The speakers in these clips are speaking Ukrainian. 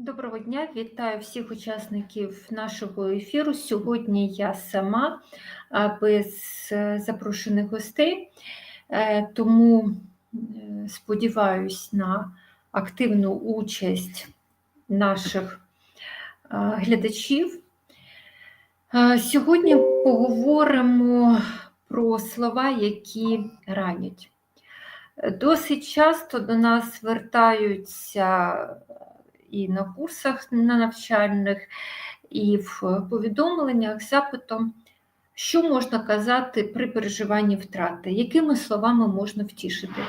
Доброго дня, вітаю всіх учасників нашого ефіру. Сьогодні я сама без е, запрошених гостей, Е, тому е, сподіваюсь на активну участь наших глядачів. Сьогодні поговоримо про слова, які ранять. Досить часто до нас звертаються і на курсах на навчальних, і в повідомленнях запитом, що можна казати при переживанні втрати, якими словами можна втішити.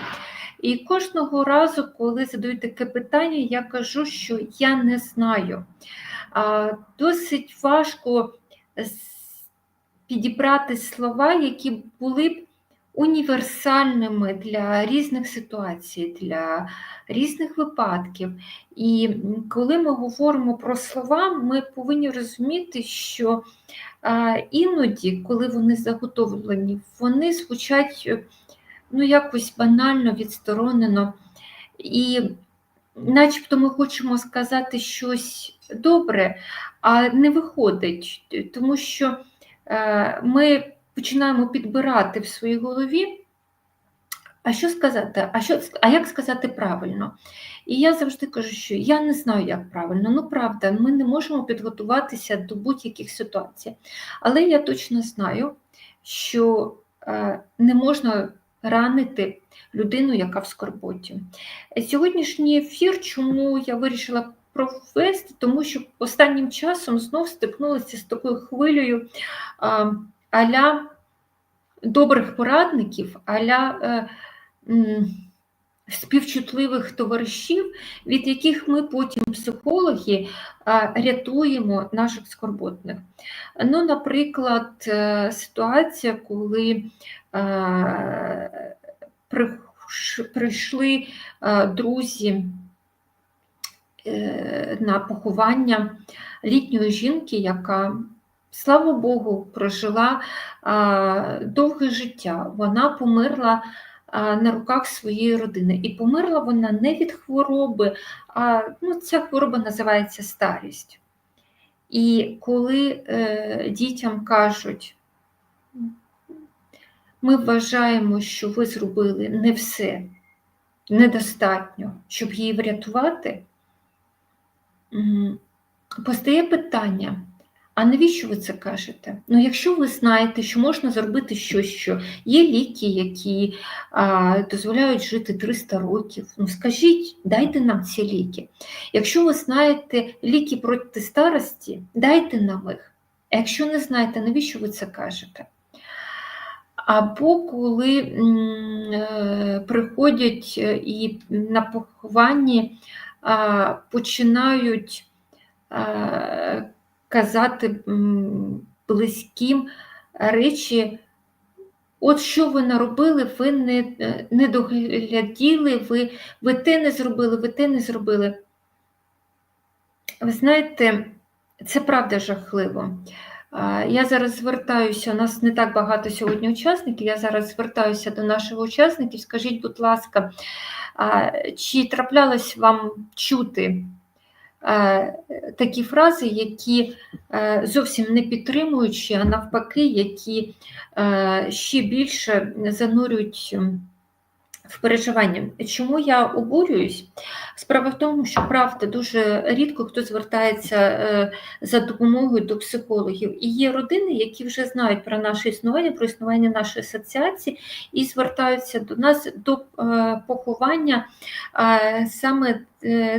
І кожного разу, коли задають таке питання, я кажу, що я не знаю. Досить важко підібрати слова, які були б універсальними для різних ситуацій, для різних випадків. І коли ми говоримо про слова, ми повинні розуміти, що іноді, коли вони заготовлені, вони звучать е, ну, якось банально, відсторонено. І начебто ми хочемо сказати щось добре, а не виходить, тому що е, ми починаємо підбирати в своїй голові, а що сказати, а, що, а як сказати правильно? І я завжди кажу, що я не знаю, як правильно. Ну, правда, ми не можемо підготуватися до будь-яких ситуацій. Але я точно знаю, що е, не можна ранити людину, яка в скорботі. Сьогоднішній ефір, чому я вирішила провести, тому що останнім часом знов стикнулася з такою хвилею аля добрих порадників, аля е, співчутливих товаришів, від яких ми потім, психологи, а, рятуємо наших скорботних. Ну, наприклад, е, ситуація, коли е, прийшли е, друзі е, на поховання літньої жінки, яка, слава Богу, прожила довге життя. Вона померла на руках своєї родини. І померла вона не від хвороби, а ну, ця хвороба називається старість. І коли е, дітям кажуть, ми вважаємо, що ви зробили не все, недостатньо, щоб її врятувати, постає питання: а навіщо ви це кажете? Ну, якщо ви знаєте, що можна зробити щось, що є ліки, які а, дозволяють жити 300 років, ну скажіть, дайте нам ці ліки. Якщо ви знаєте ліки проти старості, дайте нам їх. А якщо не знаєте, навіщо ви це кажете? Або коли м, е, приходять е, і на похованні а, починають а, казати близьким речі, от що ви наробили, ви не, е, не догляділи, ви, ви те не зробили, ви те не зробили. Ви знаєте, це правда жахливо. Я зараз звертаюся, у нас не так багато сьогодні учасників. Я зараз звертаюся до наших учасників. Скажіть, будь ласка, чи траплялось вам чути такі фрази, які е, зовсім не підтримуючі, а навпаки, які е, ще більше занурюють в переживання? Чому я обурююсь? Справа в тому, що правда дуже рідко хто звертається е, за допомогою до психологів. І є родини, які вже знають про наше існування, про існування нашої асоціації, і звертаються до нас до е, поховання е, саме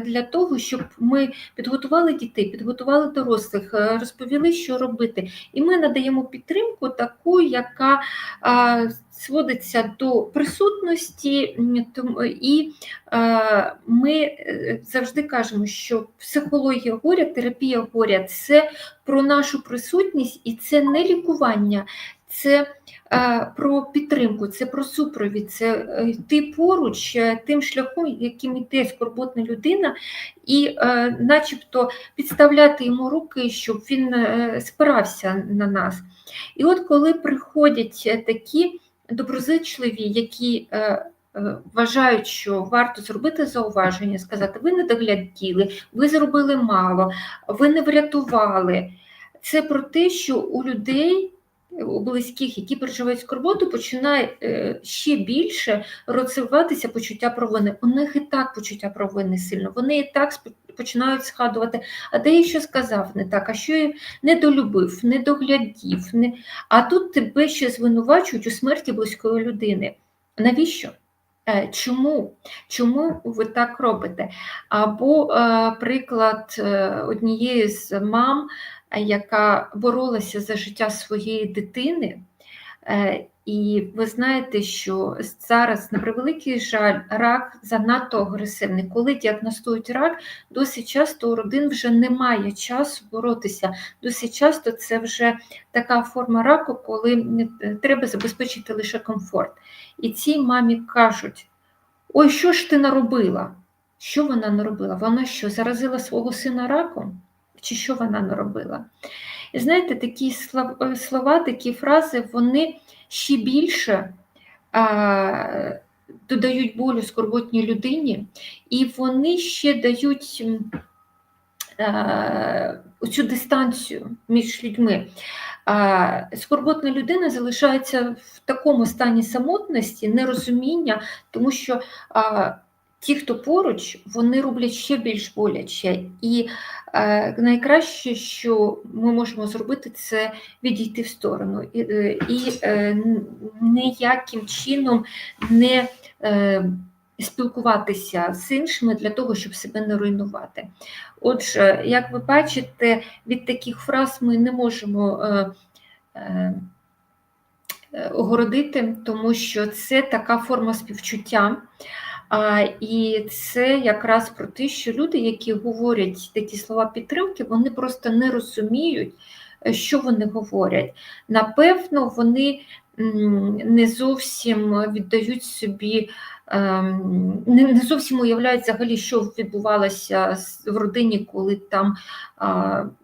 для того, щоб ми підготували дітей, підготували дорослих, розповіли, що робити. І ми надаємо підтримку таку, яка сводиться до присутності, і е, ми е, завжди кажемо, що психологія горя, терапія горя це про нашу присутність і це не лікування, це е, про підтримку, це про супровід, це йти поруч тим шляхом, яким йде скорботна людина, і начебто підставляти йому руки, щоб він спирався на нас. І от коли приходять такі доброзичливі, які е, е, вважають, що варто зробити зауваження, сказати, ви не догляділи, ви зробили мало, ви не врятували. Це про те, що у людей, у близьких, які переживають скорботу, починає е, ще більше розвиватися почуття провини. У них і так почуття провини сильно. Вони і так починають згадувати, а де я що сказав не так, а що я не долюбив, не А тут тебе ще звинувачують у смерті близької людини. Навіщо? Е, Чому? Чому ви так робите? Або е, приклад е, однієї з мам, яка боролася за життя своєї дитини. І ви знаєте, що зараз, на превеликий жаль, рак занадто агресивний. Коли діагностують рак, досить часто у родин вже немає часу боротися. Досить часто це вже така форма раку, коли е, треба забезпечити лише комфорт. І цій мамі кажуть: ой, що ж ти наробила? Що вона наробила? Вона що, заразила свого сина раком? Чи що вона наробила? І знаєте, такі слова, такі фрази, вони ще більше е, додають болю скорботній людині, і вони ще дають е, цю дистанцію між людьми. Е, Скорботна людина залишається в такому стані самотності, нерозуміння, тому що а, ті, хто поруч, вони роблять ще більш боляче. І е, найкраще, що ми можемо зробити, це відійти в сторону і, е, і е, ніяким чином не е, спілкуватися з іншими для того, щоб себе не руйнувати. Отже, як ви бачите, від таких фраз ми не можемо е, е, е, огородити, тому що це така форма співчуття. А, і це якраз про те, що люди, які говорять такі слова підтримки, вони просто не розуміють, е, що вони говорять. Напевно, вони не зовсім віддають собі, не не зовсім уявляють взагалі, що відбувалося в родині, коли там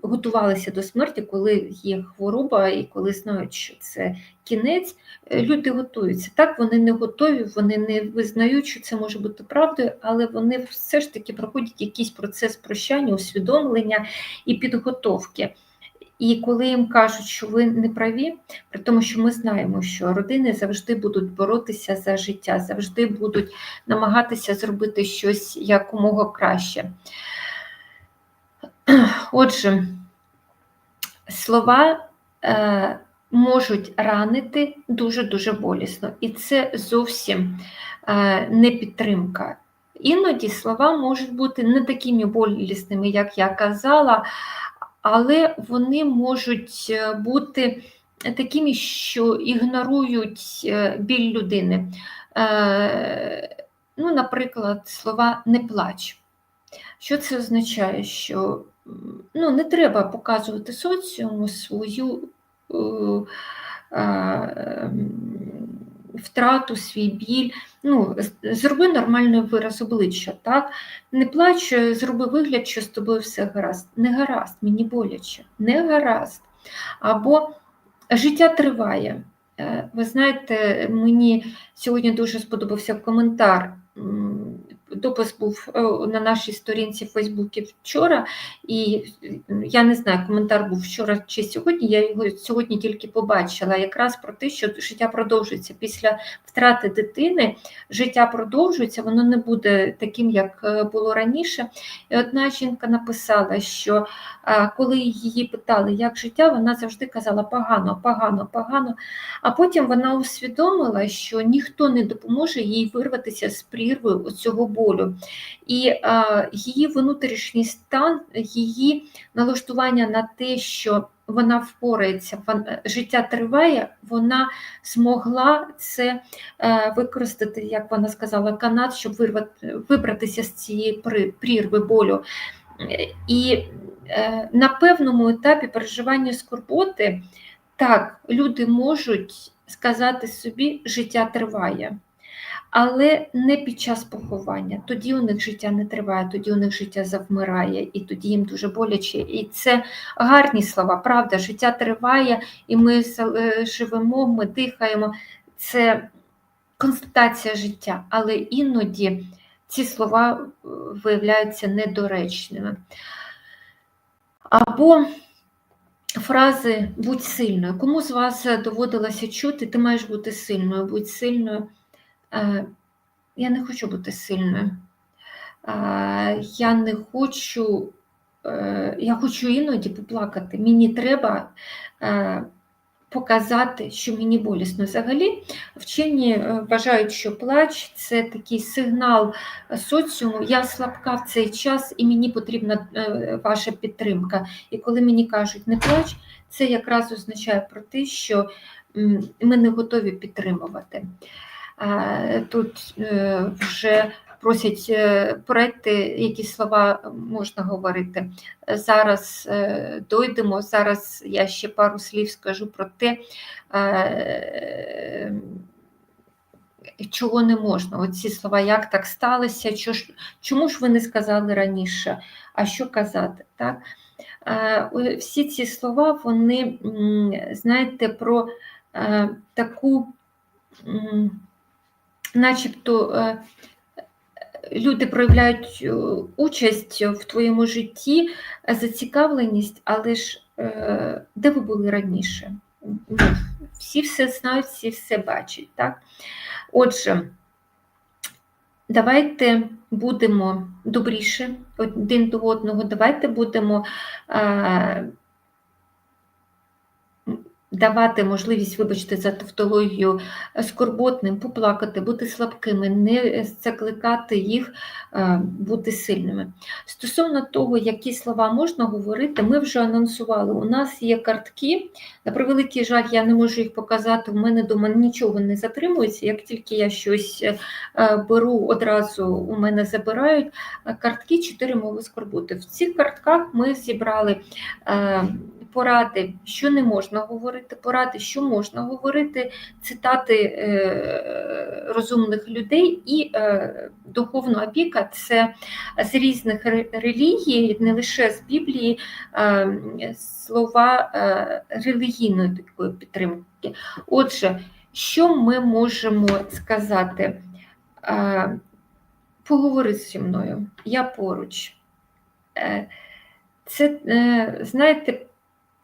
готувалися до смерті, коли є хвороба і коли знають, що це кінець. Е, Люди готуються. Так, вони не готові, вони не визнають, що це може бути правдою, але вони все ж таки проходять якийсь процес прощання, усвідомлення і підготовки. І коли їм кажуть, що ви не праві, при тому, що ми знаємо, що родини завжди будуть боротися за життя, завжди будуть намагатися зробити щось якомога краще. Отже, слова е, можуть ранити дуже-дуже болісно, і це зовсім е, не підтримка. Іноді слова можуть бути не такими болісними, як я казала, але вони можуть е, бути такими, що ігнорують е, біль людини. Е, Ну, наприклад, слова не плач. Що це означає? Що ну, не треба показувати соціуму свою е, е, втрату, свій біль. Ну, зроби нормальний вираз обличчя, так? Не плач, е, зроби вигляд, що з тобою все гаразд. Не гаразд, мені боляче, не гаразд. Або життя триває. Е, Ви знаєте, мені сьогодні дуже сподобався коментар. Допис був е, на нашій сторінці в Фейсбуці вчора, і я не знаю, коментар був вчора чи сьогодні. Я його сьогодні тільки побачила. Якраз про те, що життя продовжується після втрати дитини. Життя продовжується, воно не буде таким, як е, було раніше. І одна жінка написала, що коли її питали, як життя, вона завжди казала погано, погано, погано. А потім вона усвідомила, що ніхто не допоможе їй вирватися з прірви цього болю. І а, її внутрішній стан, її налаштування на те, що вона впорається, вон- життя триває, вона змогла це е, використати, як вона сказала, канат, щоб вирвати, вибратися з цієї прірви болю. Е, І е, на певному етапі переживання скорботи, так, люди можуть сказати собі, життя триває. Але не під час поховання. Тоді у них життя не триває, тоді у них життя завмирає, і тоді їм дуже боляче. І це гарні слова, правда, життя триває, і ми е, живемо, ми дихаємо. Це констатація життя, але іноді ці слова е, виявляються недоречними. Або фрази будь сильною. Кому з вас доводилося чути, ти маєш бути сильною, будь сильною. Е, Я не хочу бути сильною. Е, Я не хочу, е, я хочу іноді поплакати. Мені треба показати, що мені болісно. Взагалі, вчені вважають, що плач це такий сигнал соціуму. Я слабка в цей час і мені потрібна ваша підтримка. І коли мені кажуть не плач, це якраз означає про те, що ми не готові підтримувати. Е, Тут е, вже просять е, проекти, які слова можна говорити. Зараз дойдемо. Зараз я ще пару слів скажу про те, чого не можна. Оці слова, як так сталося, чому ж ви не сказали раніше, а що казати? Так? Всі ці слова, вони, знаєте, про таку, начебто, е, люди проявляють е, участь в твоєму житті, е, зацікавленість, але ж де ви були раніше? Ну, Всі все знають, всі все бачать. Так? Отже, давайте будемо добріше один до одного, давайте будемо давати можливість, вибачте, за тавтологію, скорботним, поплакати, бути слабкими, не закликати їх е, бути сильними. Стосовно того, які слова можна говорити, ми вже анонсували. У нас є картки. На превеликий жаль, я не можу їх показати. У мене вдома нічого не затримується. Як тільки я щось е, беру, одразу у мене забирають Е, картки чотири мови скорботи. В цих картках ми зібрали е, поради, що не можна говорити, поради, що можна говорити, цитати е, розумних людей і е, духовна опіка це з різних релігій, не лише з Біблії, е, слова релігійної такої підтримки. Отже, що ми можемо сказати? Поговори зі мною, я поруч. Це, знаєте,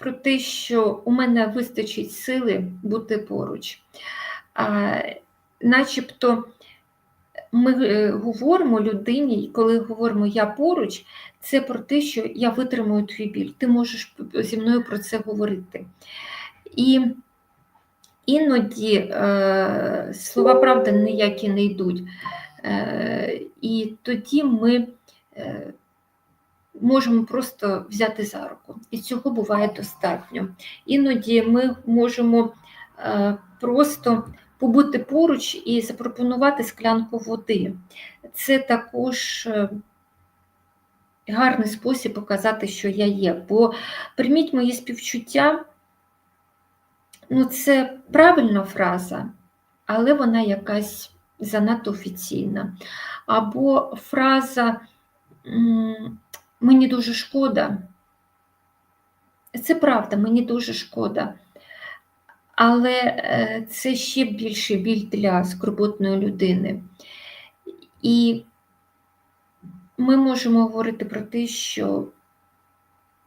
про те, що у мене вистачить сили бути поруч. А, Начебто ми е, говоримо людині, коли говоримо я поруч, це про те, що я витримую твій біль. Ти можеш зі мною про це говорити. І іноді е, слова правди ніякі не йдуть. Е, І тоді ми е, можемо просто взяти за руку. І цього буває достатньо. Іноді ми можемо е, просто побути поруч і запропонувати склянку води. Це також е, гарний спосіб показати, що я є. Бо прийміть мої співчуття, ну це правильна фраза, але вона якась занадто офіційна. Або фраза мені дуже шкода. Це правда, мені дуже шкода. Але е, це ще більший біль для скорботної людини. І ми можемо говорити про те, що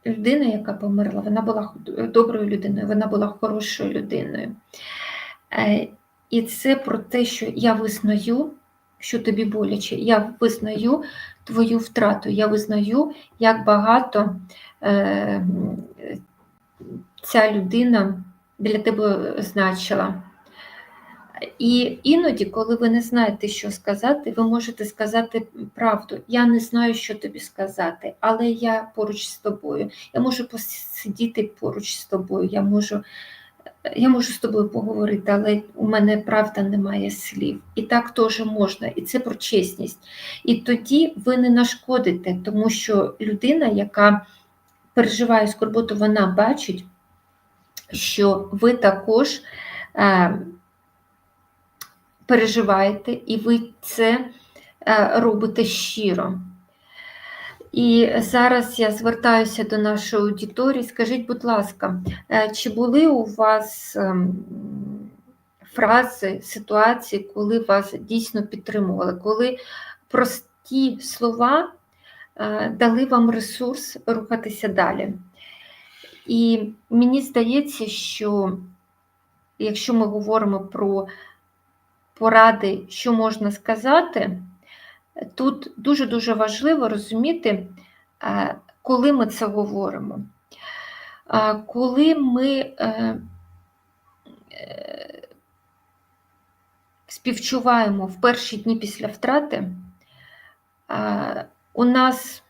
людина, яка померла, вона була доброю людиною, вона була хорошою людиною. Е, І це про те, що я визнаю, що тобі боляче, я визнаю твою втрату, я визнаю, як багато е, ця людина для тебе значила. І іноді, коли ви не знаєте, що сказати, ви можете сказати правду. Я не знаю, що тобі сказати, але я поруч з тобою. Я можу посидіти поруч з тобою, я можу, я можу з тобою поговорити, але у мене правда немає слів. І так теж можна, і це про чесність. І тоді ви не нашкодите, тому що людина, яка переживає скорботу, вона бачить, що ви також. Е, переживаєте, і ви це е, робите щиро. І зараз я звертаюся до нашої аудиторії. Скажіть, будь ласка, е, чи були у вас ем, фрази, ситуації, коли вас дійсно підтримували, коли прості слова е, дали вам ресурс рухатися далі. І мені здається, що якщо ми говоримо про поради, що можна сказати, тут дуже-дуже важливо розуміти, е, коли ми це говоримо. Е, Коли ми е, співчуваємо в перші дні після втрати, у нас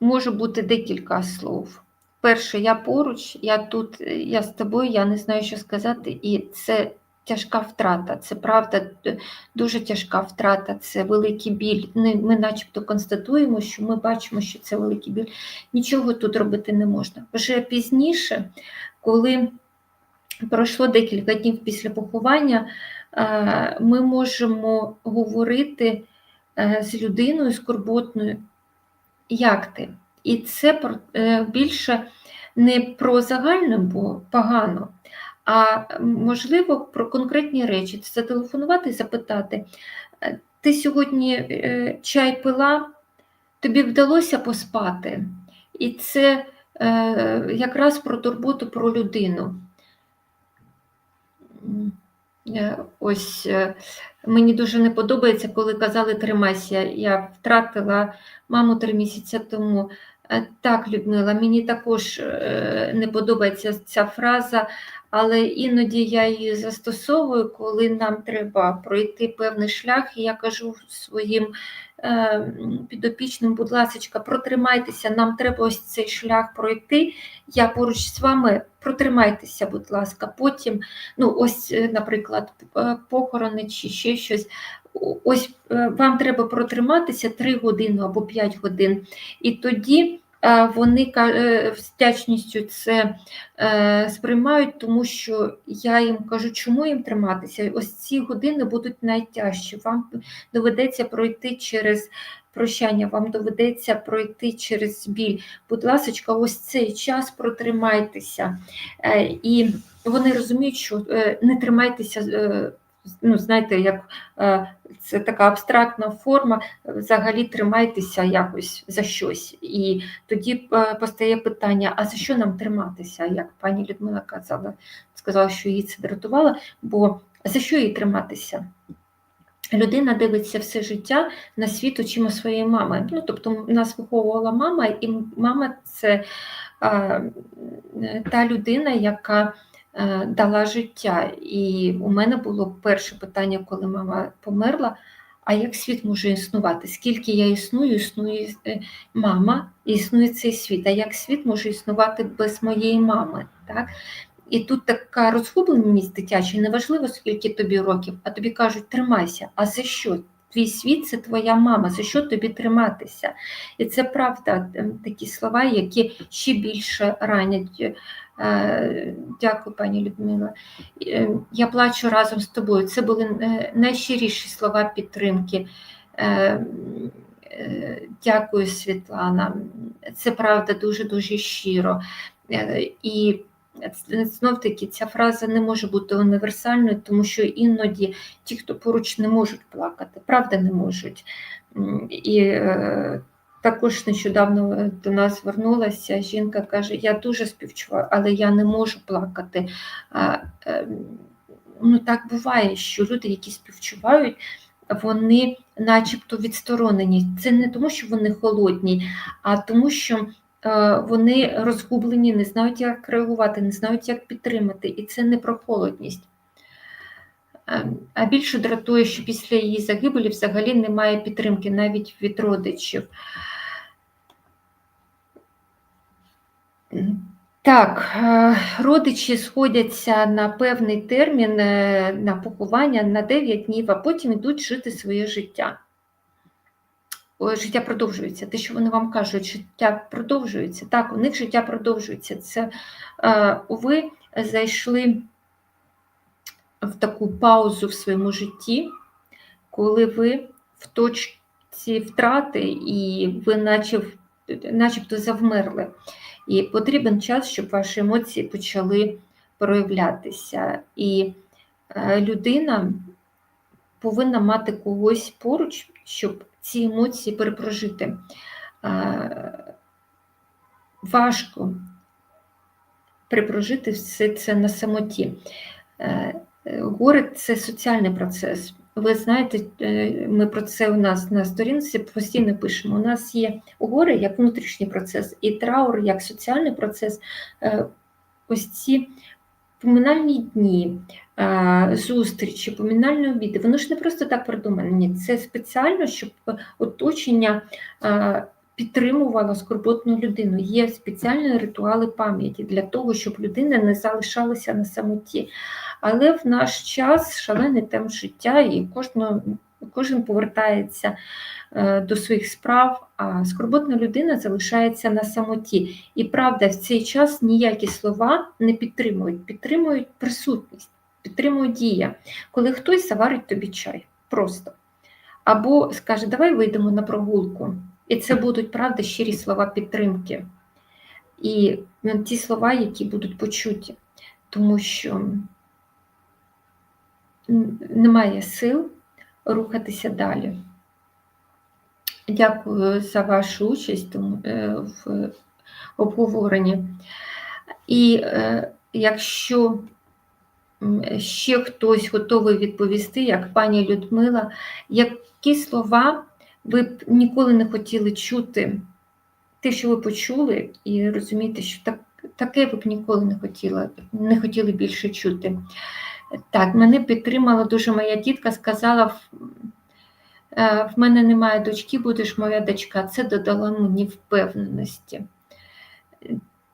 може бути декілька слов. Перше, я поруч, я тут, я з тобою, я не знаю, що сказати, і це тяжка втрата. Це правда дуже тяжка втрата, це великий біль. Ми, начебто констатуємо, що ми бачимо, що це великий біль. Нічого тут робити не можна. Вже пізніше, коли пройшло декілька днів після поховання, е, ми можемо говорити е, з людиною скорботною, як ти? І це е, більше не про загальне, бо погано, а можливо про конкретні речі. Зателефонувати і запитати: е, ти сьогодні е, чай пила, тобі вдалося поспати? І це е, якраз про турботу про людину. Ось мені дуже не подобається, коли казали тримайся. Я втратила маму три місяці тому. Так, Людмила, мені також не подобається ця фраза, але іноді я її застосовую, коли нам треба пройти певний шлях, і я кажу своїм е, підопічним, будь ласка, протримайтеся, нам треба ось цей шлях пройти. Я поруч з вами, протримайтеся, будь ласка. Потім, ну ось, е, наприклад, е, похорони чи ще щось. Ось вам треба протриматися 3 години або 5 годин. І тоді вони ка- е, з вдячністю це е, сприймають, тому що я їм кажу, чому їм триматися. Ось ці години будуть найтяжчі. Вам доведеться пройти через прощання, вам доведеться пройти через біль. Будь ласка, ось цей час протримайтеся. Е, І вони розуміють, що е, не тримайтеся. Е, Ну, знаєте, як е, це така абстрактна форма, взагалі тримайтеся якось за щось. І тоді е, постає питання: а за що нам триматися? Як пані Людмила казала, сказала, що її це дратувало, бо за що їй триматися? Людина дивиться все життя на світ очима своєї мами. Ну, тобто нас виховувала мама, і мама це а, та людина, яка е, дала життя. І у мене було перше питання, коли мама померла. А як світ може існувати? Скільки я існую, існує е, мама, існує цей світ. А як світ може існувати без моєї мами? Так? І тут така розгубленість дитяча, неважливо, скільки тобі років, а тобі кажуть, тримайся. А за що? Твій світ це твоя мама, за що тобі триматися? І це правда, ем, такі слова, які ще більше ранять. Е, Дякую, пані Людмила. Е, Я плачу разом з тобою. Це були е, найщиріші слова підтримки. Дякую, Світлана. Це правда дуже-дуже щиро. Е, І знов таки ця фраза не може бути універсальною, тому що іноді ті, хто поруч не можуть плакати, правда не можуть. І е, також нещодавно до нас звернулася жінка, каже: Я дуже співчуваю, але я не можу плакати. Е, Ну, так буває, що люди, які співчувають, вони начебто відсторонені. Це не тому, що вони холодні, а тому, що е, вони розгублені, не знають, як реагувати, не знають, як підтримати. І це не про холодність. Е, А більше дратує, що після її загибелі взагалі немає підтримки навіть від родичів. Так, е, родичі сходяться на певний термін е, на поховання на 9 днів, а потім йдуть жити своє життя. Життя продовжується. Те, що вони вам кажуть, життя продовжується. Так, у них життя продовжується. Це е, ви зайшли в таку паузу в своєму житті, коли ви в точці втрати і ви наче, начебто завмерли. І потрібен час, щоб ваші емоції почали проявлятися. І е, людина повинна мати когось поруч, щоб ці емоції перепрожити. Е, Важко перепрожити все це на самоті. Е, Горе це соціальний процес. Ви знаєте, е, ми про це у нас на сторінці постійно пишемо. У нас є горе як внутрішній процес, і траур як соціальний процес. Ось ці поминальні дні, зустрічі, поминальні обіди, воно ж не просто так придумані. Це спеціально, щоб оточення підтримувало скорботну людину. Є спеціальні ритуали пам'яті для того, щоб людина не залишалася на самоті. Але в наш час шалений темп життя, і кожного, кожен повертається е, до своїх справ, а скорботна людина залишається на самоті. І правда, в цей час ніякі слова не підтримують, підтримують присутність, підтримують дія, коли хтось заварить тобі чай просто. Або скаже, давай вийдемо на прогулку. І це будуть правда щирі слова підтримки. І ну, ті слова, які будуть почуті, тому що немає сил рухатися далі. Дякую за вашу участь е, в обговоренні. І е, якщо ще хтось готовий відповісти, як пані Людмила, які слова ви б ніколи не хотіли чути те, що ви почули, і розумієте, що так, таке ви б ніколи не хотіли, не хотіли більше чути. Так, мене підтримала дуже моя тітка, сказала, в мене немає дочки, будеш моя дочка. Це додало мені впевненості.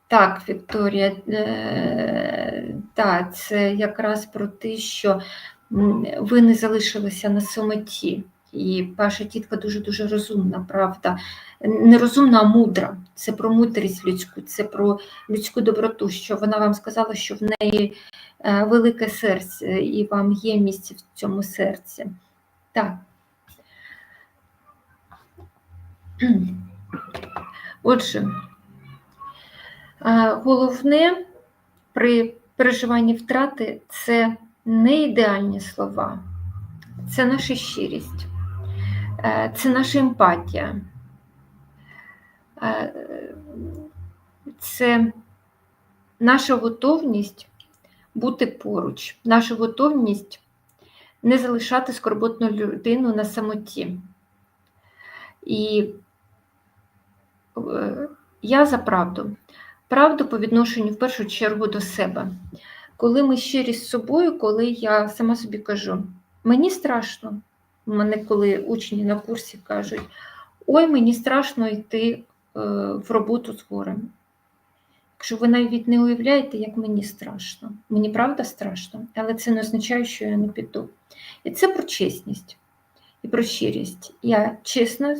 Так, Вікторія, е, так, це якраз про те, що ви не залишилися на самоті. І ваша тітка дуже-дуже розумна, правда. Не розумна, а мудра. Це про мудрість людську, це про людську доброту, що вона вам сказала, що в неї е, велике серце, і вам є місце в цьому серці. Так. Отже, головне при переживанні втрати це не ідеальні слова, це наша щирість. Е, це наша емпатія, е, це наша готовність бути поруч, наша готовність не залишати скорботну людину на самоті. І е, я за правду. Правду по відношенню в першу чергу до себе. Коли ми щирі з собою, коли я сама собі кажу, мені страшно, у мене, коли учні на курсі кажуть, ой, мені страшно йти е, в роботу з горем. Якщо ви навіть не уявляєте, як мені страшно. Мені правда страшно, але це не означає, що я не піду. І це про чесність і про щирість. Я чесно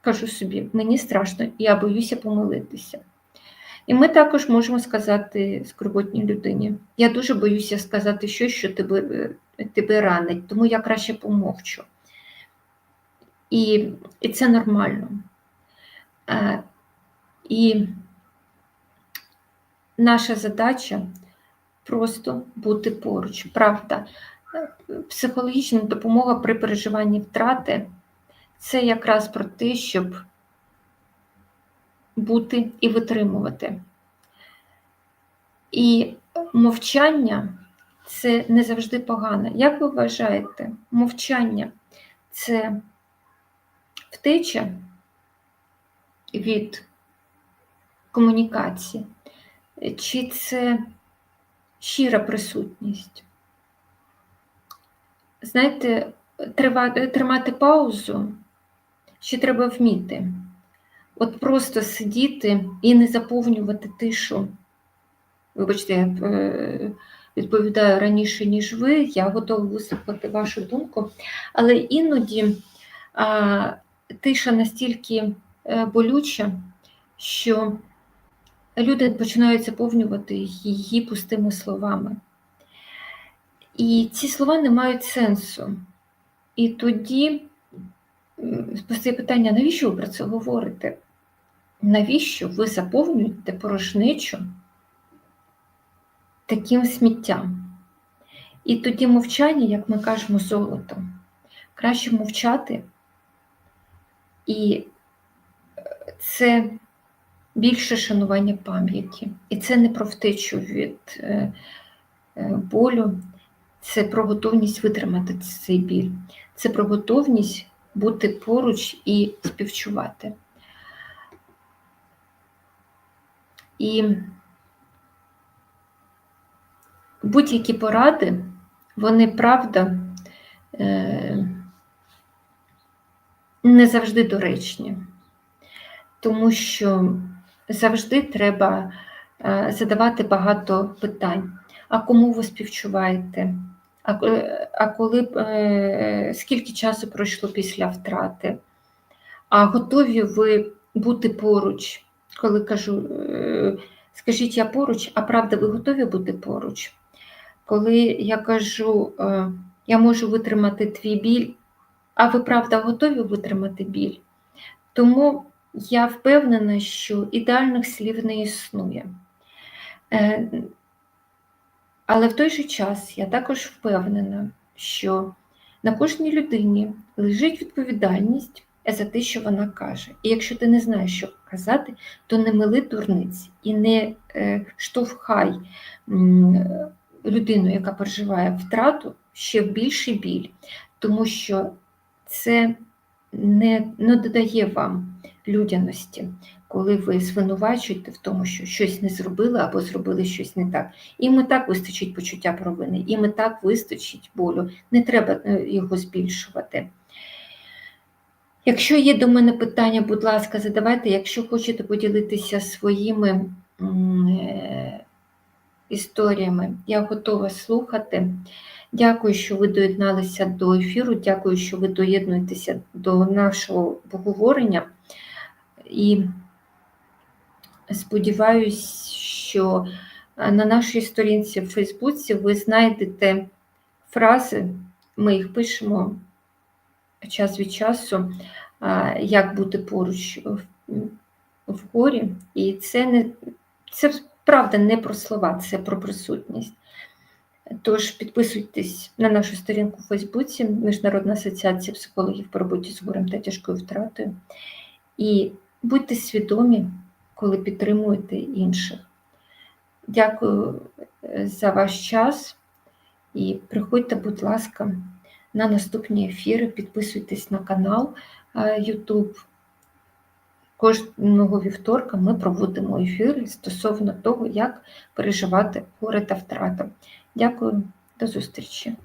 кажу собі, мені страшно, я боюся помилитися. І ми також можемо сказати скорботній людині. Я дуже боюся сказати щось, що тебе е, тебе ранить, тому я краще помовчу. І і це нормально. Е, І наша задача просто бути поруч. Правда, психологічна допомога при переживанні втрати це якраз про те, щоб бути і витримувати. І мовчання це не завжди погано. Як ви вважаєте, мовчання це втеча від комунікації, чи це щира присутність? Знаєте, тримати паузу ще треба вміти. От просто сидіти і не заповнювати тишу. Вибачте, я е, відповідаю раніше, ніж ви, я готова вислухати вашу думку, але іноді а, тиша настільки е, болюча, що люди починають заповнювати її пустими словами. І ці слова не мають сенсу. І тоді постає питання, навіщо ви про це говорите? Навіщо ви заповнюєте порожничу таким сміттям? І тоді мовчання, як ми кажемо, золото. Краще мовчати, і це більше шанування пам'яті. І це не про втечу від е, е, болю, це про готовність витримати цей біль, це про готовність бути поруч і співчувати. І будь-які поради, вони правда е, не завжди доречні, тому що завжди треба е, задавати багато питань. А кому ви співчуваєте? А, е, а коли скільки часу пройшло після втрати? А готові ви бути поруч? Коли кажу, скажіть я поруч, а правда, ви готові бути поруч? Коли я кажу, е, я можу витримати твій біль, а ви правда готові витримати біль? Тому я впевнена, що ідеальних слів не існує. Е, але в той же час я також впевнена, що на кожній людині лежить відповідальність за те, що вона каже. І якщо ти не знаєш, що казати, то не мили дурниць і не е, штовхай людину, яка переживає втрату, ще більший біль, тому що це не, не додає вам людяності, коли ви звинувачуєте в тому, що щось не зробили або зробили щось не так. Їм і так вистачить почуття провини, їм і так вистачить болю, не треба е, його збільшувати. Якщо є до мене питання, будь ласка, задавайте, якщо хочете поділитися своїми е, історіями, я готова слухати. Дякую, що ви доєдналися до ефіру. Дякую, що ви доєднуєтеся до нашого поговорення. І сподіваюсь, що на нашій сторінці в Фейсбуці ви знайдете фрази, ми їх пишемо час від часу, як бути поруч в горі. І це не це правда не про слова, це про присутність. Тож підписуйтесь на нашу сторінку у Фейсбуці, Міжнародна асоціація психологів по роботі з горем та тяжкою втратою. І будьте свідомі, коли підтримуєте інших. Дякую е, за ваш час і приходьте, будь ласка, на наступні ефіри, підписуйтесь на канал е, YouTube. Кожного вівторка ми проводимо ефіри стосовно того, як переживати горе та втрата. Дякую, до зустрічі!